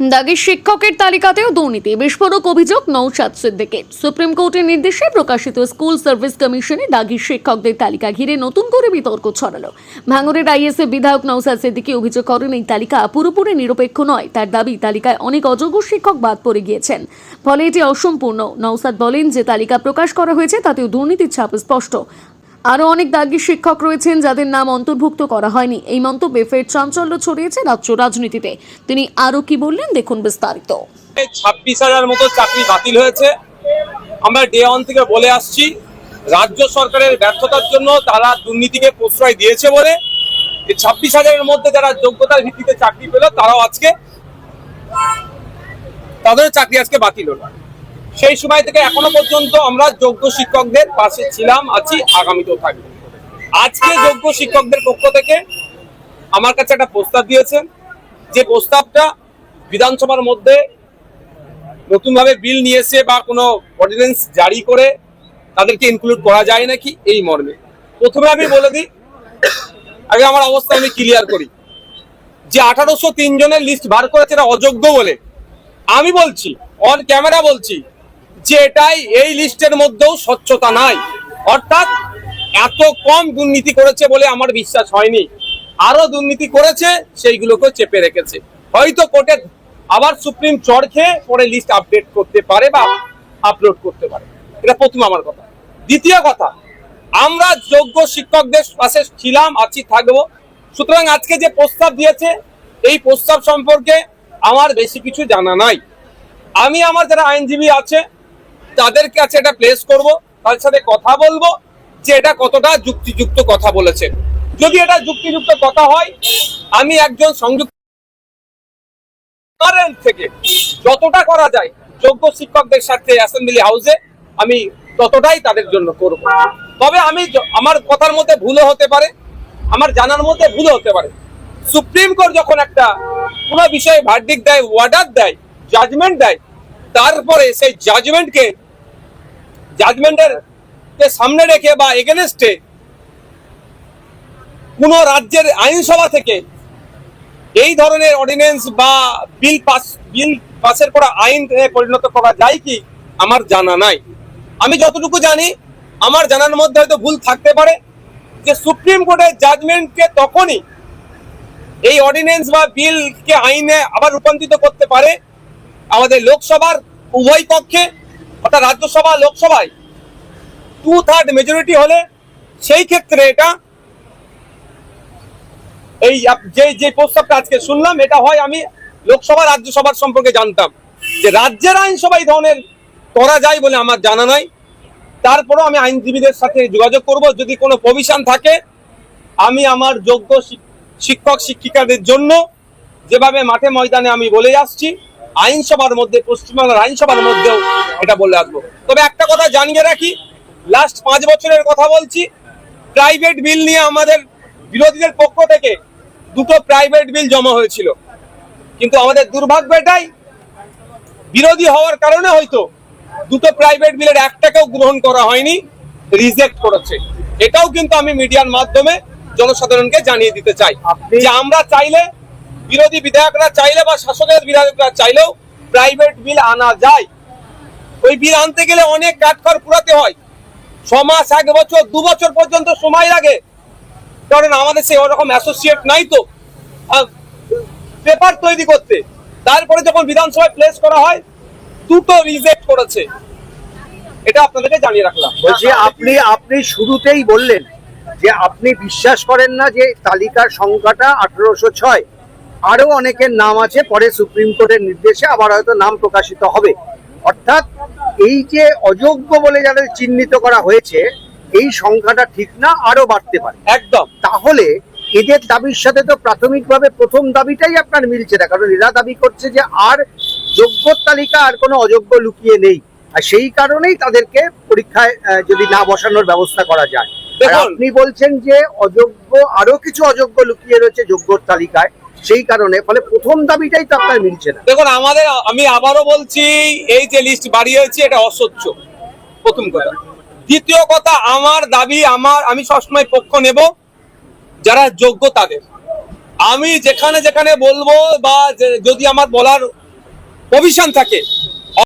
দাগি শিক্ষকের তালিকাতেও দুর্নীতি, বিস্ফোরক অভিযোগ নৌশাদ সিদ্দিকের। সুপ্রিম কোর্টের নির্দেশে প্রকাশিত স্কুল সার্ভিস কমিশনে দাগি শিক্ষকদের তালিকা ঘিরে নতুন করে বিতর্ক ছড়ালো। ভাঙড়ের আইএসএফ বিধায়ক নৌশাদ সিদ্দিকি অভিযোগ করেন, এই তালিকা পুরোপুরি নিরপেক্ষ নয়। তার দাবি, তালিকায় অনেক অযোগ্য শিক্ষক বাদ পড়ে গিয়েছেন। ফলে এটি অসম্পূর্ণ। নৌসাদ বলেন, যে তালিকা প্রকাশ করা হয়েছে, তাতেও দুর্নীতির ছাপ স্পষ্ট। আরও অনেক দাগি শিক্ষক রয়েছেন যাদের নাম অন্তর্ভুক্ত করা হয়নি। এই মন্তব্যে ফের চাঞ্চল্য ছড়িয়েছে রাজ্য রাজনীতিতে। তিনি আরও কি বললেন দেখুন বিস্তারিত। ছাব্বিশ হাজার মতো চাকরি বাতিল হয়েছে। আমরা ডে ওয়ান থেকে বলে আসছি, রাজ্য সরকারের ব্যর্থতার জন্য তারা দুর্নীতিকে প্রশ্রয় দিয়েছে বলে। ছাব্বিশ হাজারের মধ্যে যারা যোগ্যতার ভিত্তিতে চাকরি পেল, তারাও আজকে তাদের চাকরি আজকে বাতিল হলো। সেই সময় থেকে এখনও পর্যন্ত আমরা যোগ্য শিক্ষকদের পাশে ছিলাম, আছি, আগামীতেও থাকব। আজকে যোগ্য শিক্ষকদের পক্ষ থেকে আমার কাছে একটা প্রস্তাব দিয়েছেন। যে প্রস্তাবটা বিধানসভার মধ্যে নতুনভাবে বিল নিয়ে এসে বা কোনো অর্ডিন্যান্স জারি করে তাদেরকে ইনক্লুড করা যায় নাকি, এই মর্মে। প্রথমে আমি বলে দিই, আগে আমার অবস্থা আমি ক্লিয়ার করি। যে আঠারোশো তিন জনের লিস্ট বার করেছে, এটা অযোগ্য বলে। আমি বলছি অন ক্যামেরা বলছি যে এটাই এই লিস্টের মধ্যেও স্বচ্ছতা নাই। অর্থাৎ এত কম দুর্নীতি করেছে বলে আমার বিশ্বাস হয়নি। আরও দুর্নীতি করেছে সেইগুলোকে চেপে রেখেছে। হয়তো কোর্টে আবার সুপ্রিম চড় খেয়ে পরে লিস্ট আপডেট করতে পারে বা আপলোড করতে পারে। এটা প্রথম আমার কথা। দ্বিতীয় কথা, আমরা যোগ্য শিক্ষকদের পাশে ছিলাম, আছি, থাকব। সুতরাং আজকে যে প্রস্তাব দিয়েছে, এই প্রস্তাব সম্পর্কে আমার বেশি কিছু জানা নাই। আমি আমার যারা আইনজীবী আছে তাদের কাছে এটা প্লেস করব, তাদের সাথে কথা বলব, যে এটা কতটা যুক্তিযুক্ত কথা বলেছে যদি এটা যুক্তিযুক্ত কথা হয়, আমি একজন সংযুক্ত থেকে যতটা করা যায়, যোগ্য শিক্ষকদের সাথে অ্যাসেম্বলি হাউসে আমি ততটাই তাদের জন্য করব। তবে আমি আমার কথার মধ্যে ভুলও হতে পারে, আমার জানার মধ্যে ভুলও হতে পারে। সুপ্রিম কোর্ট যখন একটা কোনো বিষয়ে ভার্ডিক দেয় ওয়ার্ডার দেয় জাজমেন্ট দেয়, তারপরে সেই জাজমেন্টকে জাজমেন্টের সামনে রেখে বা এগেনস্টে কোন রাজ্যের আইনসভা থেকে এই ধরনের অর্ডিন্যান্স বা বিল পাস বিল পাসের করা আইন পরিণত করা যায় কি আমার জানা নাই। আমি যতটুকু জানি, আমার জানার মধ্যে হয়তো ভুল থাকতে পারে যে সুপ্রিম কোর্টের জাজমেন্টকে তখনই এই অর্ডিন্যান্স বা বিলকে আইনে আবার রূপান্তরিত করতে পারে আমাদের লোকসভার উভয় পক্ষে অর্থাৎ রাজ্যসভা, লোকসভায় টু থার্ড মেজরিটি হলে সেই ক্ষেত্রে এটা এই যে যে প্রস্তাবটা আজকে শুনলাম, এটা হয় আমি লোকসভা, রাজ্যসভার সম্পর্কে জানতাম যে রাজ্যের আইনসভা এই ধরনের করা যায় বলে আমার জানা নাই। তারপরেও আমি আইনজীবীদের সাথে যোগাযোগ করব। যদি কোনো প্রভিশন থাকে, আমি আমার যোগ্য শিক্ষক, শিক্ষিকাদের জন্য যেভাবে মাঠে ময়দানে আমি বলে আসছি আইনসভার মধ্যে পশ্চিমবাংলার আইনসভার মধ্যেও এটা বলে আসব তবে একটা কথা জানিয়ে রাখি লাস্ট পাঁচ বছরের কথা বলছি প্রাইভেট বিল নিয়ে আমাদের বিরোধীদের পক্ষ থেকে দুটো প্রাইভেট বিল জমা হয়েছিল। কিন্তু আমাদের দুর্ভাগ্য এটাই বিরোধী হওয়ার কারণে হয়তো দুটো প্রাইভেট বিলের একটাকেও গ্রহণ করা হয়নি রিজেক্ট করেছে। এটাও কিন্তু আমি মিডিয়ার মাধ্যমে জনসাধারণকে জানিয়ে দিতে চাই। যে আমরা চাইলে বিরোধী বিধায়করা চাইলে বা শাসকের বিধায়করা চাইলেও প্রাইভেট বিল আনা যায়। ওই বিল আনতে গেলে অনেক কাঠখড় পুরাতে হয়। ছ মাস, এক বছর, দু বছর পর্যন্ত সময় লাগে। কারণ আমাদের সে ওরকম অ্যাসোসিয়েট নাই তো। পেপার তৈরি করতে। তারপরে যখন বিধানসভায় প্লেস করা হয়, দুটো রিজেক্ট করেছে। এটা আপনাদেরকে জানিয়ে রাখলাম। বলছি, আপনি আপনি শুরুতেই বললেন যে আপনি বিশ্বাস করেন না যে তালিকার সংখ্যাটা আঠারোশো ছয়। আরও অনেকের নাম আছে পরে সুপ্রিম কোর্টের নির্দেশে আবার হয়তো নাম প্রকাশিত হবে। অর্থাৎ এই যে অযোগ্য বলে যাদের চিহ্নিত করা হয়েছে এই সংখ্যাটা ঠিক না আরও বাড়তে পারে। একদম। তাহলে এদের দাবির সাথে তো প্রাথমিকভাবে প্রথম দাবিটাই আপনার মিলছে না কারণ এরা দাবি করছে যে আর যোগ্য তালিকা আর কোনো অযোগ্য লুকিয়ে নেই। আর সেই কারণেই তাদেরকে পরীক্ষায় যদি না বসানোর ব্যবস্থা করা যায়। আপনি বলছেন যে অযোগ্য আরও কিছু অযোগ্য লুকিয়ে রয়েছে যোগ্যর তালিকায়। সেই কারণে, ফলে প্রথম দাবিটাই তো আপনার মিলছে না। দেখুন, আমাদের, আমি আবারও বলছি, এই যে লিস্ট বাড়িয়েছি, এটা অস্বচ্ছ প্রথম কথা। দ্বিতীয় কথা, আমার দাবি, আমার, আমি সবসময় পক্ষ নেব, যারা যোগ্য তাদের। আমি যেখানে যেখানে বলব বা যদি আমার বলার অভিশান থাকে